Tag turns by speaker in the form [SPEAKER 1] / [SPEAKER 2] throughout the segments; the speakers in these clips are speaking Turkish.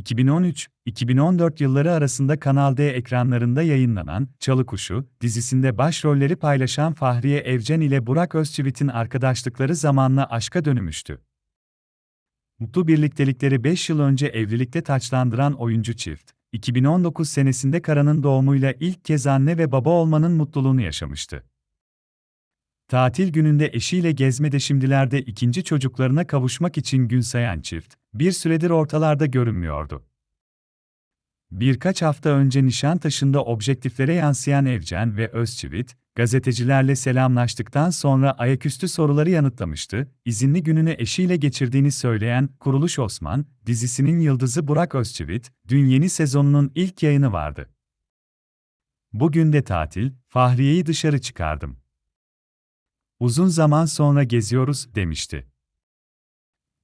[SPEAKER 1] 2013-2014 yılları arasında Kanal D ekranlarında yayınlanan Çalı Kuşu dizisinde başrolleri paylaşan Fahriye Evcen ile Burak Özçivit'in arkadaşlıkları zamanla aşka dönümüştü. Mutlu birliktelikleri 5 yıl önce evlilikte taçlandıran oyuncu çift, 2019 senesinde Kara'nın doğumuyla ilk kez anne ve baba olmanın mutluluğunu yaşamıştı. Tatil gününde eşiyle gezmede şimdilerde ikinci çocuklarına kavuşmak için gün sayan çift, bir süredir ortalarda görünmüyordu. Birkaç hafta önce Nişantaşı'nda objektiflere yansıyan Evcen ve Özçivit, gazetecilerle selamlaştıktan sonra ayaküstü soruları yanıtlamıştı. İzinli gününü eşiyle geçirdiğini söyleyen Kuruluş Osman, dizisinin yıldızı Burak Özçivit, dün yeni sezonunun ilk yayını vardı. Bugün de tatil, Fahriye'yi dışarı çıkardım. Uzun zaman sonra geziyoruz, demişti.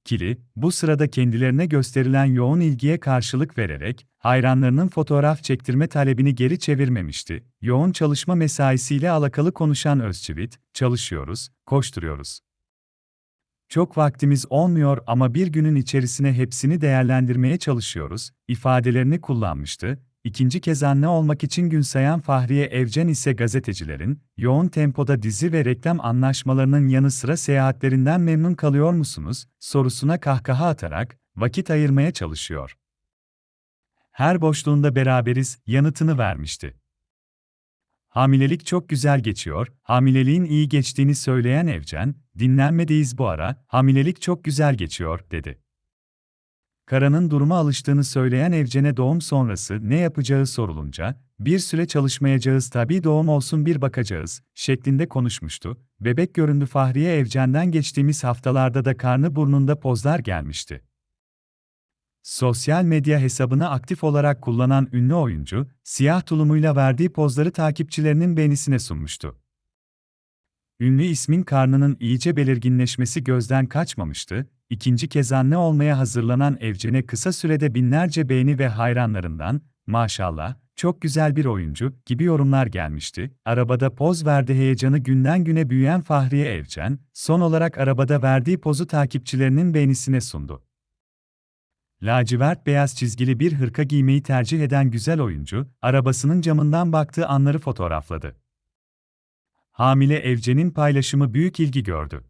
[SPEAKER 1] Kili, bu sırada kendilerine gösterilen yoğun ilgiye karşılık vererek, hayranlarının fotoğraf çektirme talebini geri çevirmemişti. Yoğun çalışma mesaisiyle alakalı konuşan Özçivit, çalışıyoruz, koşturuyoruz. Çok vaktimiz olmuyor ama bir günün içerisine hepsini değerlendirmeye çalışıyoruz, ifadelerini kullanmıştı. İkinci kez anne olmak için gün sayan Fahriye Evcen ise gazetecilerin, yoğun tempoda dizi ve reklam anlaşmalarının yanı sıra seyahatlerinden memnun kalıyor musunuz, sorusuna kahkaha atarak, vakit ayırmaya çalışıyor. Her boşluğunda beraberiz, yanıtını vermişti. Hamilelik çok güzel geçiyor, hamileliğin iyi geçtiğini söyleyen Evcen, dinlenmedeyiz bu ara, hamilelik çok güzel geçiyor, dedi. Kara'nın duruma alıştığını söyleyen Evcen'e doğum sonrası ne yapacağı sorulunca, bir süre çalışmayacağız tabii doğum olsun bir bakacağız, şeklinde konuşmuştu. Bebek göründü Fahriye Evcen'den geçtiğimiz haftalarda da karnı burnunda pozlar gelmişti. Sosyal medya hesabını aktif olarak kullanan ünlü oyuncu, siyah tulumuyla verdiği pozları takipçilerinin beğenisine sunmuştu. Ünlü ismin karnının iyice belirginleşmesi gözden kaçmamıştı, ikinci kez anne olmaya hazırlanan Evcen'e kısa sürede binlerce beğeni ve hayranlarından, maşallah, çok güzel bir oyuncu gibi yorumlar gelmişti. Arabada poz verdi heyecanı günden güne büyüyen Fahriye Evcen, son olarak arabada verdiği pozu takipçilerinin beğenisine sundu. Lacivert beyaz çizgili bir hırka giymeyi tercih eden güzel oyuncu, arabasının camından baktığı anları fotoğrafladı. Hamile Evcen'in paylaşımı büyük ilgi gördü.